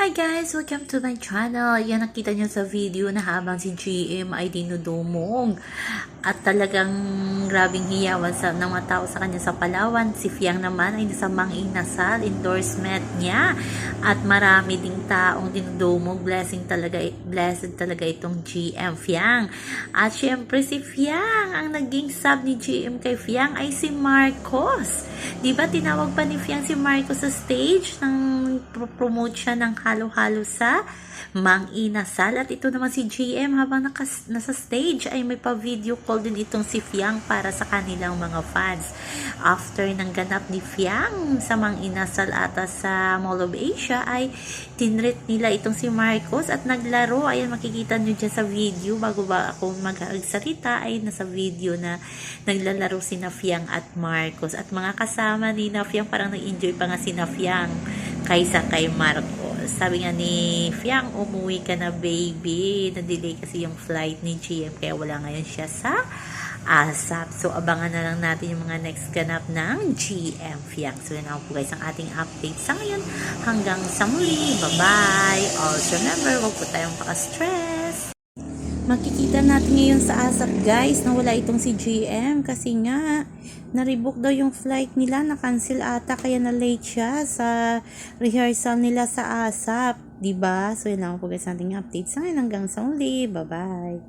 Welcome to my channel. Yan nakita niyo sa video na habang si GM ay dinudumog. At talagang grabing hiyawan sa, ng mga tao sa kanya sa Palawan. Si Fiang naman ay nasa Mang Inasal endorsement niya. At marami ding taong dinudumog. Blessing talaga, blessed talaga itong GM Fiang. At syempre si Fiang, ang naging sub ni GM kay Fiang ay si Marcos. Di ba tinawag pa ni Fiang si Marcos sa stage nang promote siya ng halo-halo sa Mang Inasal. At ito naman si GM habang nakas, nasa stage ay may pa-video call din itong si Fiang para sa kanilang mga fans. After ng ganap ni Fiang sa Mang Inasal ata sa Mall of Asia ay tinrit nila itong si Marcos at naglaro. Ayan makikita nyo dyan sa video bago ba ako magsalita ay nasa video na naglalaro si Fiang at Marcos. At mga kasama ni Fiang parang nag-enjoy pa nga si Fiang kaysa kay Marcos. Sabi nga ni Fiang, umuwi ka na baby. Na-delay kasi yung flight ni GM kaya wala ngayon siya sa ASAP. So, abangan na lang natin yung mga next ganap ng GM Fiang. So, yun ako po guys ang ating update sa ngayon. Hanggang sa muli. Bye-bye. Also, remember, huwag po tayong paka-stress. Makikita natin ngayon sa ASAP guys na wala itong si GM kasi nga na-rebook daw yung flight nila na-cancel ata kaya na late siya sa rehearsal nila sa ASAP. 'di ba? So yun lang po guys ating update sa ngayon hanggang sa muli. Bye-bye.